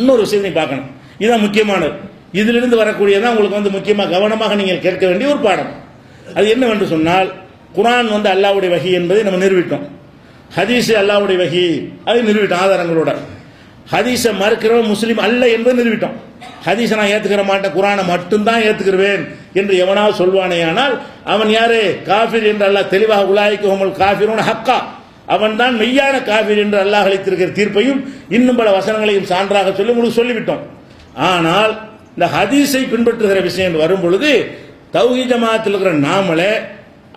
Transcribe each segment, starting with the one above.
இன்னொரு விஷயத்தை பார்க்கணும். இதுதான் முக்கியமானது. இதிலிருந்து வரக்கூடியதான் உங்களுக்கு வந்து முக்கியமாக கவனமாக நீங்கள் கேட்க வேண்டிய ஒரு பாடம். அது என்னவென்று சொன்னால் குரான் வந்து அல்லாவுடைய வகி என்பதை நம்ம நிறுவிட்டோம் ஹதீஸ் அல்லாவுடைய வகி. அதை நிறுவிட்டோம் ஆதாரங்களோட. ஹதீஸை மறுக்கிறவன் முஸ்லீம் அல்ல என்பதை நிறுவிட்டோம் ஹதீஸை நான் ஏற்றுக்கிற மாட்டேன் குரானை மட்டும்தான் ஏத்துக்கிறவேன் என்று எவனாவது சொல்வானேயானால் அவன் யாரு? காஃபிர் என்று அல்ல தெளிவாக உலாய்க்கு உங்கள் காஃபிரூன ஹக்கா. அவன் தான் மெய்யான காஃபிர் என்று அல்லாஹ் அளித்திருக்கிற தீர்ப்பையும் இன்னும் பல வசனங்களையும் சான்றாக சொல்லி உங்களுக்கு சொல்லிவிட்டோம். ஆனால் இந்த ஹதீஸை பின்பற்றுகிற விஷயம் வரும் பொழுது தௌஹி ஜமாத்தில் இருக்கிற நாமளே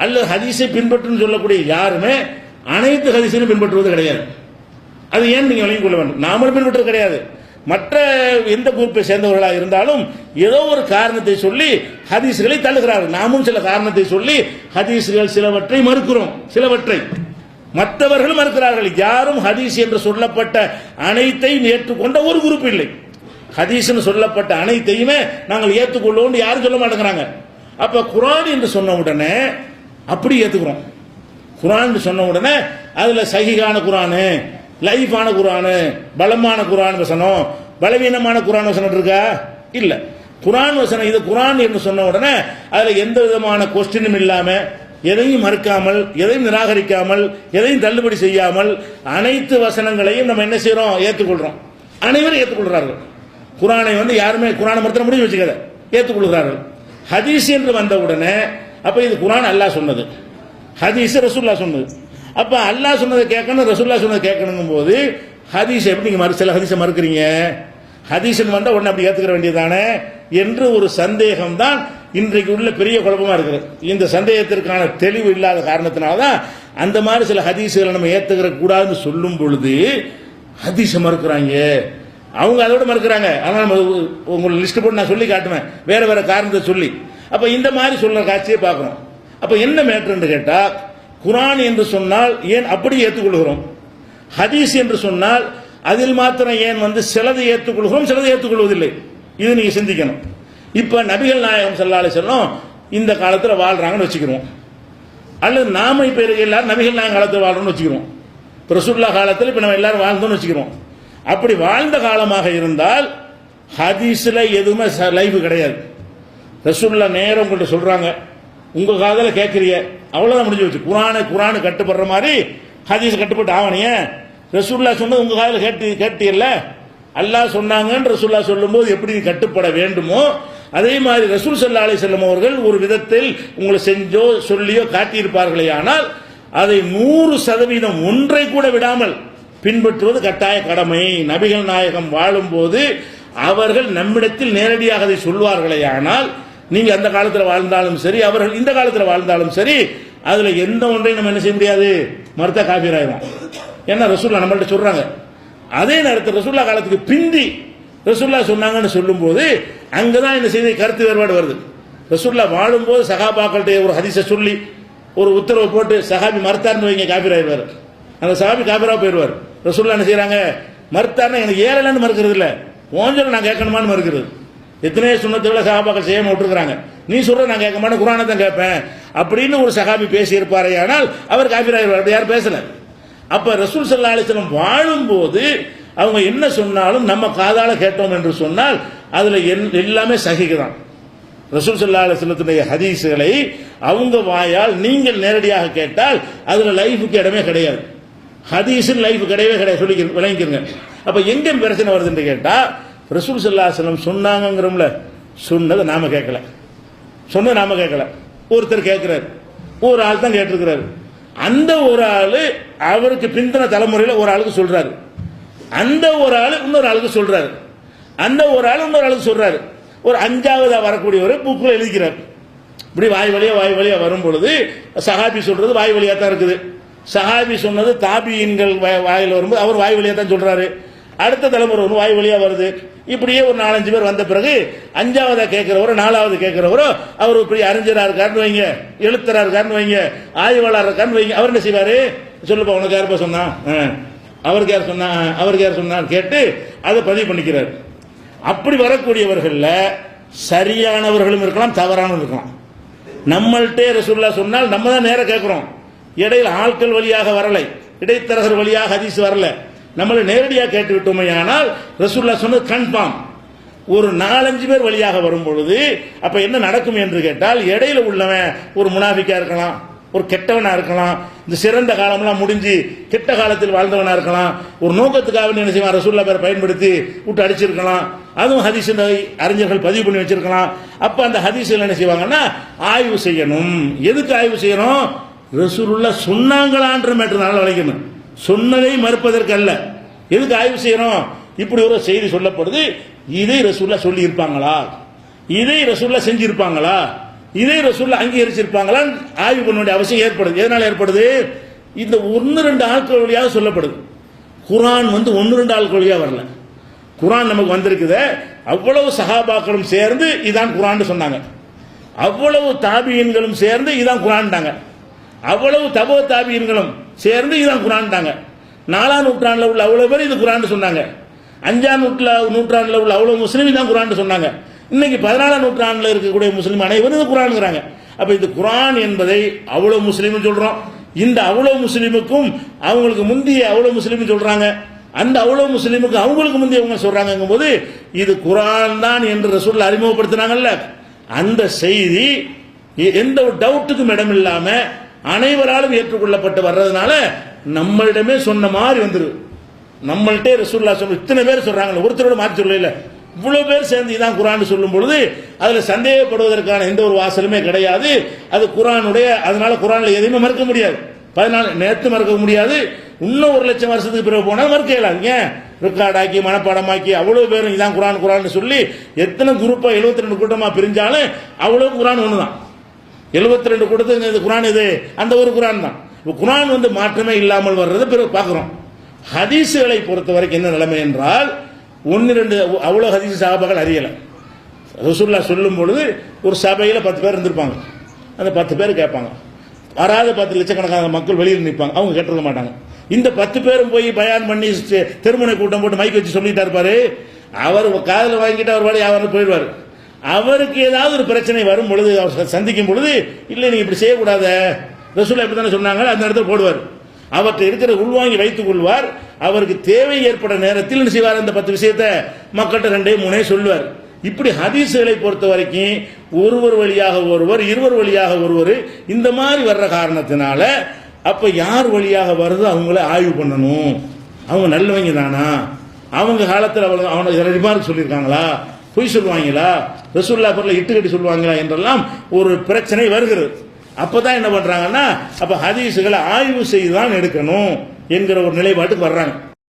அல்லது ஹதீஸை பின்பற்றுன்னு சொல்லக்கூடிய யாருமே அனைத்து ஹதீஸையும் பின்பற்றுவது கிடையாது. அது ஏன் நீங்க விளங்கிக் கொள்ள வேண்டும்? நாமளும் பின்பற்றது கிடையாது. மற்ற எந்த குரூப்பை சேர்ந்தவர்களாக இருந்தாலும் ஏதோ ஒரு காரணத்தை சொல்லி ஹதீஸ்களை தள்ளுகிறார்கள். நாமும் சில காரணத்தை சொல்லி ஹதீஸ்கள் சிலவற்றை மறுக்கிறோம். சிலவற்றை. மற்றவர்கள் மறுக்கிறார்கள். யாரும் ஹதீஸ் என்று சொல்லப்பட்ட அனைத்தையும் ஏற்றுக்கொண்ட ஒரு குரூப் இல்லை. ஹதீஸ்னு சொல்லப்பட்ட அனைத்தையுமே நாங்கள் ஏற்றுக்கொள்வோம் யாரும் சொல்ல மாட்டேங்கிறாங்க. அப்ப குரான் என்று சொன்ன உடனே அப்படி ஏத்துக்கிறோம். குரான் சொன்ன உடனே அதுல சகிகான குரானு லைஃபான குரானு பலமான குரான் வசனம் பலவீனமான குரான் வசனம் இருக்கா? இல்ல. குரான் வசனம் இது குரான் என்று சொன்ன உடனே அதுல எந்த விதமான கொஸ்டினும் இல்லாம எதையும் மறுக்காமல் எதையும் நிராகரிக்காமல் எதையும் தள்ளுபடி செய்யாமல் அனைத்து வசனங்களையும் நம்ம என்ன செய்கிறோம் ஏற்றுக்கொள்றோம். அனைவரும் ஏற்றுக்கொள்கிறார்கள் குரானை வந்து யாருமே குரானை மறுத்த முடிவு வச்சுக்கல ஏற்றுக்கொள்கிறார்கள். ஹதீஸ் என்று வந்த உடனே அப்ப இது குரான் அல்லாஹ் சொன்னது. ஹதீஸ் ரசூல்லா சொன்னது. அப்ப அல்லாஹ் சொன்னதை கேட்கணும் ரசூல்லா சொன்னதை கேட்கணுங்கும் போது ஹதீஸ் எப்படி நீங்க மறு சில ஹதீஸை மறுக்கிறீங்க? ஹதீஸ்னு வந்தா உடனே அப்படி ஏத்துக்கிற வேண்டியதானே என்று ஒரு சந்தேகம் தான் இன்றைக்கு உள்ள பெரிய குழப்பமா இருக்குது. இந்த சந்தேகத்திற்கான தெளிவு இல்லாத காரணத்தினால தான் அந்த மாதிரி சில ஹதீஸ்களை நம்ம ஏத்துக்கிற கூடாதுன்னு சொல்லும் பொழுது ஹதீஸை மறுக்கிறாங்க. அவங்க அதோட மறுக்கிறாங்க. ஆனால் நம்ம உங்களுக்கு லிஸ்ட் போட்டு நான் சொல்லி காட்டுவேன். வேற வேற காரணத்தை சொல்லி. அப்ப இந்த மாதிரி சொல்ற காட்சியை பார்க்குறோம் அப்ப என்ன மேட்ருன்னு கேட்டா குரான் என்று சொன்னால் ஏன் அப்படி ஏற்றுக்கொள்கிறோம் ஹதீஸ் என்று சொன்னால் அதில் மாத்திரம் ஏன் வந்து சிலதை ஏற்றுக்கொள்கிறோம் சிலதை ஏற்றுக்கொள்வதில்லை இது நீங்க சிந்திக்கணும். இப்போ நபிகள் நாயகம் செல்லாலே சொல்லும் இந்த காலத்தில் வாழ்கிறாங்கன்னு வச்சுக்கிறோம். அல்லது நாம இப்போ இருக்க எல்லாரும் நபிகள் நாயகம் காலத்தில் வாழ்றோம்னு வச்சுக்கிறோம். பிரசுல்லா காலத்தில் இப்போ நம்ம எல்லாரும் வாழ்ந்தோம்னு வச்சுக்கிறோம். அப்படி வாழ்ந்த காலமாக இருந்தால் ஹதீஸில் எதுவுமே லைஃப் கிடையாது. ரசூல்லா நேரம் உங்கள்கிட்ட சொல்கிறாங்க உங்கள் காதல கேட்குறிய அவ்வளோதான் முடிஞ்சு வச்சு குரானு குரானு கட்டுப்படுற மாதிரி ஹதீஸ் கட்டுப்பட்டு ஆவணியே ரசூல்லா சொன்னது உங்கள் காதல கேட்டு கேட்டீல்ல அல்லாஹ் சொன்னாங்கன்னு ரசூல்லா சொல்லும்போது எப்படி கட்டுப்பட வேண்டுமோ அதே மாதிரி ரசூல் சல்லா அலி செல்லம் அவர்கள் ஒரு விதத்தில் உங்களை செஞ்சோ சொல்லியோ காட்டியிருப்பார்களே ஆனால் அதை நூறு சதவீதம் ஒன்றை கூட விடாமல் பின்பற்றுவது கட்டாய கடமை. நபிகள் நாயகம் வாழும்போது அவர்கள் நம்மிடத்தில் நேரடியாக அதை சொல்வார்களே ஆனால் நீங்க அந்த காலத்தில் வாழ்ந்தாலும் சரி அவர்கள் இந்த காலத்தில் வாழ்ந்தாலும் சரி அதுல எந்த ஒன்றையும் நம்ம என்ன செய்ய முடியாது? மறுத்த காப்பீராயிரும் ஏன்னா ரசூல்லா நம்மள்ட்ட சொல்றாங்க. அதே நேரத்தில் ரசூல்லா காலத்துக்கு பிந்தி ரசூல்லா சொன்னாங்கன்னு சொல்லும்போது அங்கதான் இந்த செய்தி? கருத்து வேறுபாடு வருது. ரசூல்லா வாழும்போது சகாபாக்கள்கிட்ட ஒரு ஹதிசை சொல்லி ஒரு உத்தரவு போட்டு சஹாபி மறுத்தார்னு வைங்க காபீர் ஆயிடுவார். அந்த சஹாபி காபீரா போயிடுவார். ரசூல்லா என்ன செய்கிறாங்க மறுத்தார்னா எனக்கு ஏறலன்னு மறுக்கிறது இல்ல. ஓஞ்சல் நான் கேட்கணுமான்னு மறுக்கிறது. எத்தனையோ சுண்ணத்தை சகாபாக்கள் செய்யாம விட்டுருக்காங்க நீ சொல்ற நான் கேட்க மாட்டேன் குரானை தான் கேட்பேன். அப்படின்னு ஒரு சகாபி பேசியிருப்பாரே ஆனால் அவர் காபீர் ஆயிடுவார். அப்படி யாரும் பேசல. அப்ப ரசூல் சல்லா அலிஸ்லம் வாழும்போது அவங்க என்ன சொன்னாலும் நம்ம காதால கேட்டோம் என்று சொன்னால் அதுல எல்லாமே சகிக்குதான். ரசூல் சல்லா அலிஸ்லத்துடைய ஹதீஸ்களை அவங்க வாயால் நீங்கள் நேரடியாக கேட்டால் அதுல லைஃபுக்கு இடமே கிடையாது. ஹதீஸின் லைஃப் கிடையவே கிடையாது. சொல்லி விளங்கிக்கிறங்க அப்ப எங்க பிரச்சனை வருதுன்னு கேட்டா ரசூல் சல்லா அலிஸ்லம் சொன்னாங்கிறோம்ல சொன்னதை நாம கேட்கல. சொன்னதை நாம கேட்கல. ஒருத்தர் கேட்குறாரு. ஒரு ஆள் தான் கேட்டிருக்கிறாரு. அந்த ஒரு ஆளு அவருக்கு பிந்தின தலைமுறையில ஒரு ஆளுக்கு சொல்றாரு. அந்த ஒரு ஆள் இன்னொரு ஆளுக்கு சொல்றாரு. அந்த ஒரு ஆள் இன்னொரு ஆளுக்கு சொல்றாரு. ஒரு அஞ்சாவதாக வரக்கூடியவர் புக்கில் எழுதிக்கிறார். இப்படி வாய் வழியா வாய் வழியா வரும் பொழுது சஹாபி சொல்றது வாய் வழியா தான் இருக்குது. சஹாபி சொன்னது தாபியின்கள் வாய்- வரும்போது அவர் வாய் வழியா தான் சொல்றாரு. அடுத்த தலைமுறை ஒன்று வாய் வழியா வருது. இப்படியே ஒரு நாலஞ்சு பேர் வந்த பிறகு அஞ்சாவதா கேட்கிறவரோ நாலாவது கேட்கிறவரோ அவர் இப்படி அறிஞராக இருக்காருன்னு வைங்க எழுத்தராக இருக்காருன்னு வைங்க ஆய்வாளர் இருக்காருன்னு வைங்க. அவர் என்ன செய்வாரு? சொல்லுப்பா உனக்கு யாருப்பா சொன்னா? ஆ. அவருக்கு யார் சொன்னா அவருக்கு யார் சொன்னான்னு கேட்டு அதை பதிவு பண்ணிக்கிறார். அப்படி வரக்கூடியவர்களில் சரியானவர்களும் இருக்கலாம் தவறானவர்களும் இருக்கலாம். நம்மள்கிட்டே ரசூல்லா சொன்னால் நம்ம தான் நேரம் கேட்குறோம் இடையில் ஆட்கள் வழியாக வரலை இடைத்தரகர் வழியாக ஹதீஸ் வரல. நம்மளை நேரடியாக கேட்டு விட்டோமே ஆனால் ரசூல்லா சொன்னது கன்ஃபார்ம் ஒரு நாலஞ்சு பேர் வழியாக வரும் பொழுது அப்ப என்ன நடக்கும் என்று கேட்டால் இடையில உள்ளவன் ஒரு முனாஃபிக்கா இருக்கலாம் ஒரு கெட்டவனா இருக்கலாம். இந்த சிறந்த காலம்லாம் முடிஞ்சு கெட்ட காலத்தில் வாழ்ந்தவனா இருக்கலாம். ஒரு நோக்கத்துக்காக என்ன செய்வான்? ரசூல்லா பேரை பயன்படுத்தி விட்டு அடிச்சிருக்கலாம். அதுவும் ஹதீஸ் அறிஞர்கள் பதிவு பண்ணி வச்சிருக்கலாம். அப்ப அந்த ஹதீஸ்கள் என்ன செய்வாங்கன்னா ஆய்வு செய்யணும். எதுக்கு ஆய்வு செய்யணும்? ரசூலுல்லா சொன்னாங்களான்ற மேட்டர் நல்லா வளைக்கணும் சொன்னதை மறுப்பதற்கு அல்ல. எதுக்கு ஆய்வு செய்யணும்? இப்படி ஒரு செய்தி சொல்லப்படுது. இதை ரசூல்லா சொல்லி இருப்பாங்களா இதை ரசூல்லா செஞ்சிருப்பாங்களா? இதே ரசூல்ல அங்கீகரிச்சிருப்பாங்களா? ஆய்வு பண்ண வேண்டிய அவசியம் ஏற்படுது. எதனால ஏற்படுது? இந்த ஒன்று ரெண்டு ஆட்கள் வழியாக சொல்லப்படுது. குரான் வந்து ஒன்று ரெண்டு ஆட்கள் வழியாக வரல. குரான் நமக்கு வந்திருக்குது. அவ்வளவு சஹாபாக்களும் சேர்ந்து இதான் குரான் சொன்னாங்க. அவ்வளவு தாபியன்களும் சேர்ந்து இதான் குரான்டாங்க அவ்வளவு தபோ தாபியன்களும் சேர்ந்து இதான் குரான்டாங்க நாலாம் நூற்றாண்டில் உள்ள அவ்வளவு பேர் இது குரான் சொன்னாங்க. அஞ்சாம் நூற்றில் நூற்றாண்டில் உள்ள அவ்வளவு முஸ்லீம் தான் குரான் சொன்னாங்க. இன்னைக்கு பதினாலாம் நூற்றாண்டில் இருக்கக்கூடிய முஸ்லீம் அனைவரும் இது குரான்ங்கிறாங்க. அப்போ இது குரான் என்பதை அவ்வளோ முஸ்லீம்னு சொல்கிறோம் இந்த அவ்வளோ முஸ்லீமுக்கும் அவங்களுக்கு முந்தைய அவ்வளோ முஸ்லீம் சொல்கிறாங்க அந்த அவ்வளோ முஸ்லீமுக்கு அவங்களுக்கு முந்தைய அவங்க சொல்கிறாங்கங்கும் போது இது குரான் தான் என்று ரசூலில் அறிமுகப்படுத்தினாங்கல்ல. அந்த செய்தி எ- எந்த ஒரு டவுட்டுக்கும் இடம் இல்லாமல் அனைவராலும் ஏற்றுக்கொள்ளப்பட்டு வர்றதுனால நம்மளிடமே சொன்ன மாதிரி வந்துடும் நம்மள்ட்டே ரசூல்லா சொல்ல இத்தனை பேர் சொல்றாங்க ஒருத்தரோட மாற்றி சொல்லல இவ்வளவு பேர் சேர்ந்து இதான் குரான் சொல்லும் பொழுது அதுல சந்தேகப்படுவதற்கான எந்த ஒரு வாசலுமே கிடையாது. அது குரானுடைய அதனால குரான்ல எதையுமே மறுக்க முடியாது. பதினாலு நேற்று மறுக்க முடியாது. இன்னும் ஒரு லட்சம் வருஷத்துக்கு பிறகு போனால் மறுக்க இயலாது. ஏன்? ரெக்கார்டாக்கி மனப்பாடமாக்கி அவ்வளவு பேரும் இதான் குரான் குரான் சொல்லி எத்தனை குரூப்பா 72 ரெண்டு கூட்டமா பிரிஞ்சாலும் அவ்வளவு குரான் ஒண்ணுதான். 72 ரெண்டு கூட்டத்துக்கு இந்த குரான் இது அந்த ஒரு குரான் தான். இப்போ குரான் வந்து மாற்றமே இல்லாமல் வர்றது பிறகு பார்க்குறோம். ஹதீஸுகளை பொறுத்த வரைக்கும் என்ன நிலைமை என்றால் ஒன்னு ரெண்டு அவ்வளோ ஹதீஸ் சாபாக்கள் அறியலை. ரசூல்லா சொல்லும் பொழுது ஒரு சபையில் பத்து பேர் இருந்திருப்பாங்க. அந்த பத்து பேர் கேட்பாங்க. வராத பத்து லட்சக்கணக்கான மக்கள் வெளியில் நிற்பாங்க. அவங்க கேட்டிருக்க மாட்டாங்க. இந்த பத்து பேரும் போய் பயன் பண்ணி திருமண கூட்டம் போட்டு மைக் வச்சு சொல்லிட்டா இருப்பாரு அவர் காதில் வாங்கிட்டு அவர் வாடி அவர் போயிடுவார். அவருக்கு ஏதாவது ஒரு பிரச்சனை வரும் பொழுது அவர் சந்திக்கும் பொழுது இல்லை நீங்க இப்படி செய்யக்கூடாத. ரசூலா இப்படி தானே சொன்னாங்க. அந்த இடத்துல போடுவார். அவற்றை இருக்கிற உள்வாங்கி வைத்துக் கொள்வார். அவருக்கு தேவை ஏற்பட நேரத்தில் என்ன செய்வார்? அந்த பத்து விஷயத்தை மக்கள்கிட்ட ரெண்டே மூணே சொல்லுவார். இப்படி ஹதீஸுகளை பொறுத்த வரைக்கும் ஒருவர் வழியாக ஒருவர் இருவர் வழியாக ஒருவர் இந்த மாதிரி வர்ற காரணத்தினால அப்ப யார் வழியாக வருதோ அவங்கள ஆய்வு பண்ணணும். அவங்க நல்லவங்க தானா? அவங்க காலத்தில் அவங்க அவனை ரிமார்க் சொல்லியிருக்காங்களா? பொய் சொல்லுவாங்களா? ரசூல்லா பொருளை இட்டு கட்டி சொல்லுவாங்களா? என்றெல்லாம் ஒரு பிரச்சனை வருகிறது. அப்போ தான் என்ன பண்ணுறாங்கன்னா அப்போ ஹதீஸுகளை ஆய்வு செய்து தான் எடுக்கணும் என்கிற ஒரு நிலைப்பாட்டுக்கு வர்றாங்க.